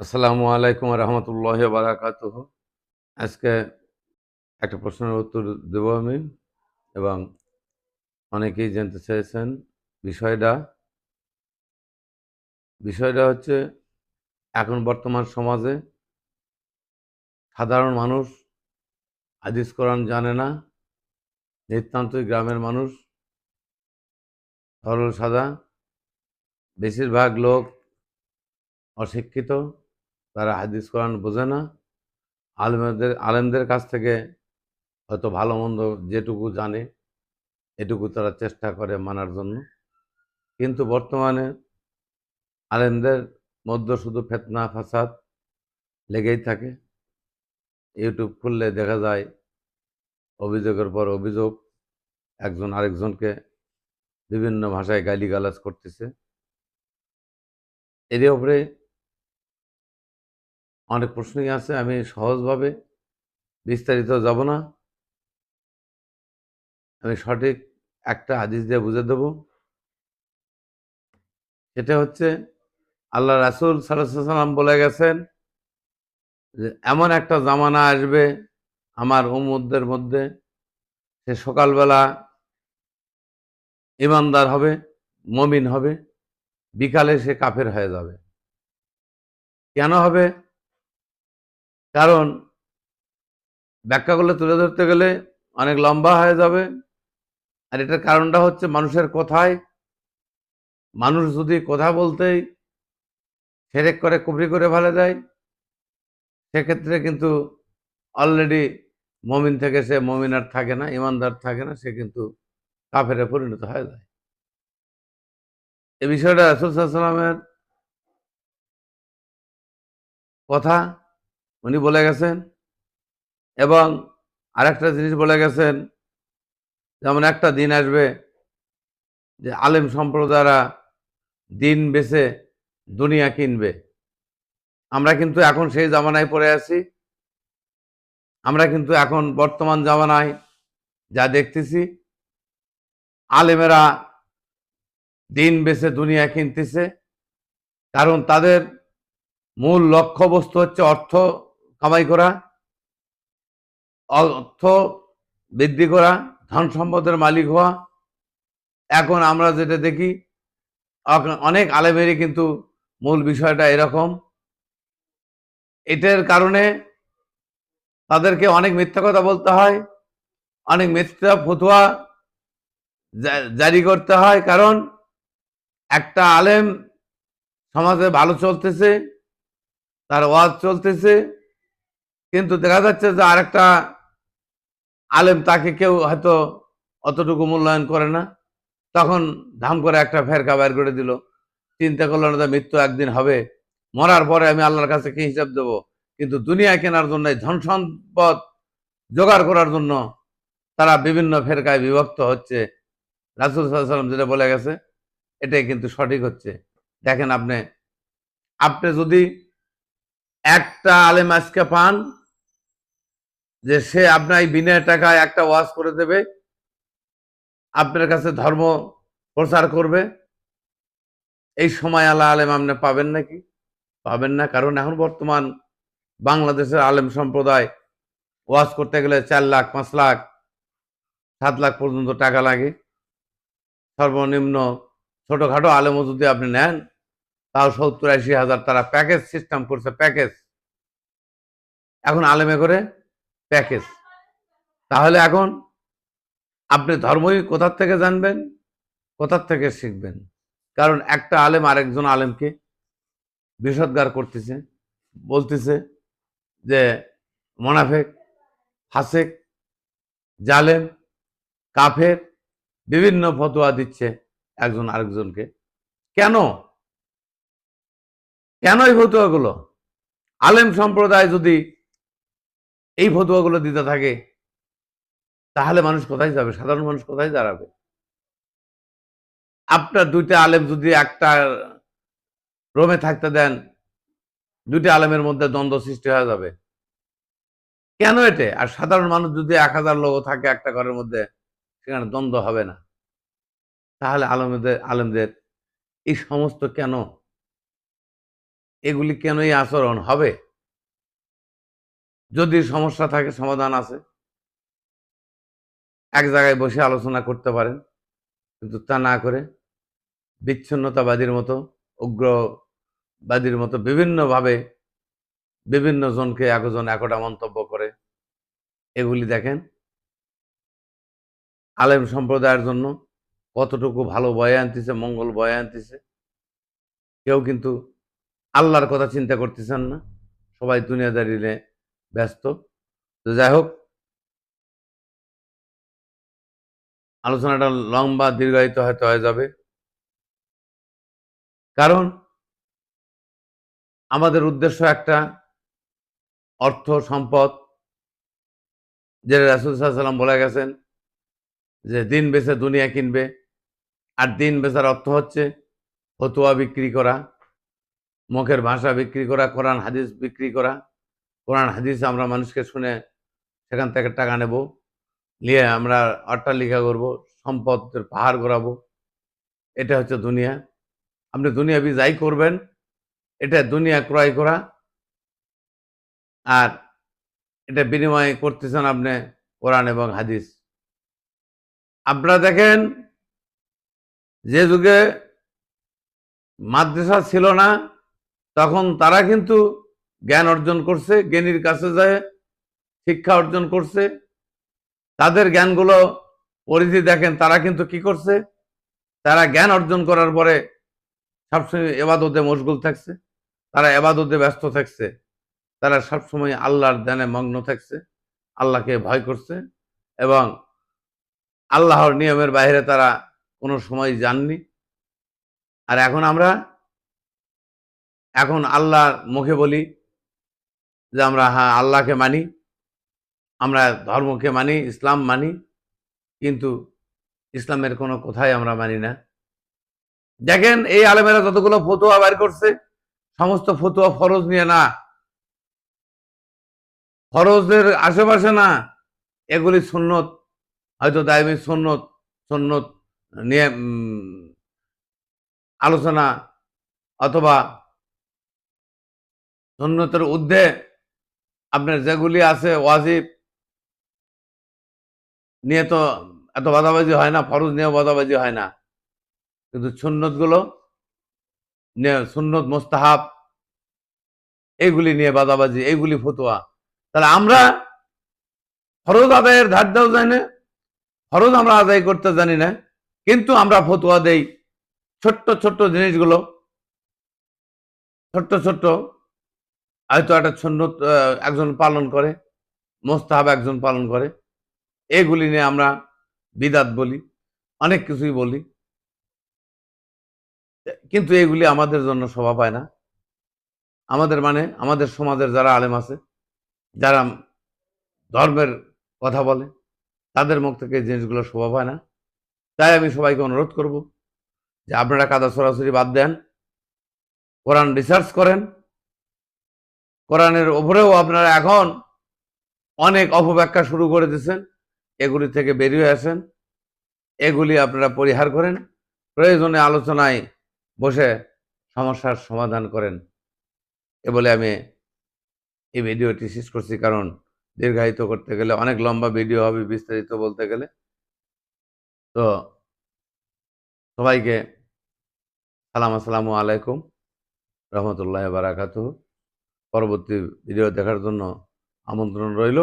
আসসালামু আলাইকুম রহমতুল্লাহ বারাকাত আজকে একটা প্রশ্নের উত্তর দেব আমি এবং অনেকেই জানতে চেয়েছেন বিষয়টা। বিষয়টা হচ্ছে, এখন বর্তমান সমাজে সাধারণ মানুষ, হাদিস কোরআন জানে না, নিতান্তই গ্রামের মানুষ, সরল সাদা, বেশিরভাগ লোক অশিক্ষিত তারা হাদিস কোরআন বোঝে না। আলেমদের আলেমদের কাছ থেকে হয়তো ভালো মন্দ যেটুকু জানে, এটুকু তারা চেষ্টা করে মানার জন্য। কিন্তু বর্তমানে আলেমদের মধ্যে শুধু ফেতনা, ফাসাদ লেগেই থাকে। ইউটিউব খুললে দেখা যায়, অভিযোগের পর অভিযোগ, একজন আরেকজনকে বিভিন্ন ভাষায় গালিগালাজ করতেছে। এর উপরে অনেক প্রশ্নই আছে, আমি সহজভাবে বিস্তারিত যাব না। আমি সঠিক একটা হাদিস দিয়ে বুঝে দেব। সেটা হচ্ছে, আল্লাহ রাসুল সাল্লাম বলে গেছেন যে, এমন একটা জামানা আসবে আমার উম্মদের মধ্যে, সে সকালবেলা ইমানদার হবে, মমিন হবে, বিকালে সে কাফের হয়ে যাবে। কেন হবে? কারণ ব্যাখ্যাগুলো তুলে ধরতে গেলে অনেক লম্বা হয়ে যাবে। আর এটার কারণটা হচ্ছে মানুষের কথায়, মানুষ যদি কথা বলতেই সেরেক করে কুবরি করে ফেলে দেয়, সেক্ষেত্রে কিন্তু অলরেডি মমিন থেকে সে মমিন আর থাকে না, ইমানদার থাকে না, সে কিন্তু কাফেরে পরিণত হয়ে যায়। এ বিষয়টা রাসুলসাল্লামের কথা উনি বলে গেছেন এবং আরেকটা জিনিস বলে গেছেন, যেমন একটা দিন আসবে যে আলেম সম্প্রদায়রা দিন বেছে দুনিয়া কিনবে। আমরা কিন্তু এখন সেই জামানায় পড়ে আছি। আমরা কিন্তু এখন বর্তমান জামানায় যা দেখতেছি, আলেমেরা দিন বেছে দুনিয়া কিনতেছে। কারণ তাদের মূল লক্ষ্যবস্তু হচ্ছে অর্থ কামাই করা, অর্থ বৃদ্ধি করা, ধন সম্পদের মালিক হওয়া। এখন আমরা যেটা দেখি অনেক আলেমেরই কিন্তু মূল বিষয়টা এরকম। এটার কারণে তাদেরকে অনেক মিথ্যা কথা বলতে হয়, অনেক মিথ্যা ফতুয়া জারি করতে হয়। কারণ একটা আলেম সমাজে ভালো চলতেছে, তার ওয়াজ চলতেছে কিন্তু দেখা যাচ্ছে যে আরেকটা আলেম তাকে কেউ হয়তো অতটুকু মূল্যায়ন করে না। তখন ধাম করে একটা ফেরকা বের করে দিল। চিন্তা করল না মৃত্যু একদিন হবে। মরার পরে আমি আল্লাহর কাছে কি হিসাব দেব? কিন্তু দুনিয়া কেনার জন্য ধন সম্পদ জোগাড় করার জন্য তারা বিভিন্ন ফেরকায় বিভক্ত হচ্ছে। রাসুল সাল্লাম যেটা বলে গেছে, এটাই কিন্তু সঠিক হচ্ছে। দেখেন আপনি আপনি যদি একটা আলেম আজকে পান যে সে আপনার বিনা টাকায় একটা ওয়াজ করে দেবে, আপনার কাছে ধর্ম প্রচার করবে। এই সময় আল্লাহ আলেম আপনি পাবেন নাকি? পাবেন না, কারণ এখন বর্তমান বাংলাদেশের আলেম সম্প্রদায় ওয়াজ করতে গেলে চার লাখ, পাঁচ লাখ, সাত লাখ পর্যন্ত টাকা লাগে। সর্বনিম্ন ছোটোখাটো আলেমও যদি আপনি নেন, তাও সত্তর আশি হাজার তারা প্যাকেজ সিস্টেম করছে, প্যাকেজ। এখন আলেমে করে প্যাকেজ। তাহলে এখন আপনি ধর্মই কোথার থেকে জানবেন, কোথার থেকে শিখবেন? কারণ একটা আলেম আরেকজন আলেমকে বিষদগার করতেছে, বলতেছে যে মোনাফেক হাসেক জালেম, কাফের বিভিন্ন ফতোয়া দিচ্ছে একজন আরেকজনকে। কেন? কেন এই ফতুয়াগুলো? আলেম সম্প্রদায় যদি এই ফতুয়াগুলো দিতে থাকে, তাহলে মানুষ কোথায় যাবে? সাধারণ মানুষ কোথায় দাঁড়াবে? আপনার দুইটা আলেম যদি একটা রোমে থাকতে দেন, দুইটা আলেমের মধ্যে দ্বন্দ্ব সৃষ্টি হয়ে যাবে। কেন এতে? আর সাধারণ মানুষ যদি এক হাজার লোক থাকে একটা ঘরের মধ্যে, সেখানে দ্বন্দ্ব হবে না। তাহলে আলমদের, আলেমদের এই সমস্ত কেন? এগুলি কেন এই আচরণ হবে? যদি সমস্যা থাকে, সমাধান আছে। এক জায়গায় বসে আলোচনা করতে পারেন। কিন্তু তা না করে বিচ্ছিন্নতাবাদীর মতো, উগ্রবাদীর মতো বিভিন্নভাবে বিভিন্ন জনকে একজন একটা মন্তব্য করে। এগুলি দেখেন। আলেম সম্প্রদায়ের জন্য কতটুকু ভালো বয়ে আনতেছে, মঙ্গল বয়ে আনতেছে। কেউ কিন্তু আল্লাহর কথা চিন্তা করতেছেন না। সবাই দুনিয়াদারি নিয়ে ব্যস্ত। তো যাই হোক। আলোচনাটা লম্বা দীর্ঘায়িত হয়তো হয়ে যাবে। কারণ আমাদের উদ্দেশ্য একটা অর্থ সম্পদ। যে রাসুল সাল্লাম বলে গেছেন যে, দিন বেছে দুনিয়া কিনবে। আর দিন বেচার অর্থ হচ্ছে ফতুয়া বিক্রি করা, মুখের ভাষা বিক্রি করা, কোরআন, হাদিস বিক্রি করা কোরআন, হাদিস আমরা মানুষকে শুনে সেখান থেকে টাকা নেব, নিয়ে আমরা অট্টালিকা করব, সম্পদের পাহাড় গড়াবো এটা হচ্ছে দুনিয়া। আপনি দুনিয়া বি যাই করবেন, এটা দুনিয়া ক্রয় করা। আর এটা বিনিময় করতেছেন আপনি কোরআন এবং হাদিস। আপনারা দেখেন, যে যুগে মাদ্রাসা ছিল না, তখন তারা কিন্তু জ্ঞান অর্জন করছে, জ্ঞানীর কাছে যায়, শিক্ষা অর্জন করছে। তাদের জ্ঞানগুলো পরিধি দেখেন, তারা কিন্তু কি করছে? তারা জ্ঞান অর্জন করার পরে সবসময় এবাদতে মশগুল থাকছে, তারা এবাদতে ব্যস্ত থাকছে, তারা সবসময় আল্লাহর ধ্যানে মগ্ন থাকছে, আল্লাহকে ভয় করছে এবং আল্লাহর নিয়মের বাইরে তারা কোনো সময় যাননি। আর এখন আমরা, এখন আল্লাহর মুখে বলি যে আমরা হ্যাঁ আল্লাহকে মানি, আমরা ধর্মকে মানি, ইসলাম মানি, কিন্তু ইসলামের কোনো কথাই আমরা মানি না। দেখেন, এই আলেমেরা যতগুলো ফতুয়া বের করছে, সমস্ত ফতুয়া ফরজ নিয়ে না। ফরজের আশেপাশে না, এগুলি সুন্নত, হয়তো দায়মি সুন্নত সুন্নত নিয়ে আলোচনা অথবা সুন্নতের ঊর্ধ্বে আপনার যেগুলি আছে ওয়াজিব নিয়ে তো এত বাদাবাজি হয় না, ফরজ নিয়ে বাদাবাজি হয় না। কিন্তু সুন্নতগুলো নিয়ে, সুন্নত, মোস্তাহাব এইগুলি নিয়ে বাদাবাজি এইগুলি ফতুয়া। তাহলে আমরা ফরজ আদায়ের ধার দেওয়া যায় না, ফরজ আমরা আদায় করতে জানি না, কিন্তু আমরা ফতুয়া দেই। ছোট্ট ছোট্ট জিনিসগুলো, ছোট্ট ছোট্ট হয়তো একটা সুন্নত আহ, একজন পালন করে মোস্তাহাব একজন পালন করে। এগুলি নিয়ে আমরা বিদাত বলি অনেক কিছুই বলি। কিন্তু এগুলি আমাদের জন্য শোভা পায় না। আমাদের মানে আমাদের সমাজের যারা আলেম আছে যারা ধর্মের কথা বলে তাদের মুখ থেকে জিনিসগুলো শোভা পায় না। তাই আমি সবাইকে অনুরোধ করব যে আপনারা কাদা সরাসরি বাদ দেন কোরআন রিসার্চ করেন কোরআনের ওপরেও আপনারা এখন অনেক অপব্যাখ্যা শুরু করে দিয়েছেন, এগুলি থেকে বেরিয়ে আসেন, এগুলি আপনারা পরিহার করেন, প্রয়োজনে আলোচনায় বসে সমস্যার সমাধান করেন। এ বলে আমি এই ভিডিওটি শেষ করছি, কারণ দীর্ঘায়িত করতে গেলে অনেক লম্বা ভিডিও হবে বিস্তারিত বলতে গেলে। তো সবাইকে সালাম আসসালামু আলাইকুম, রহমতুল্লাহ বারাকাতু পরবর্তী ভিডিও দেখার জন্য আমন্ত্রণ রইল।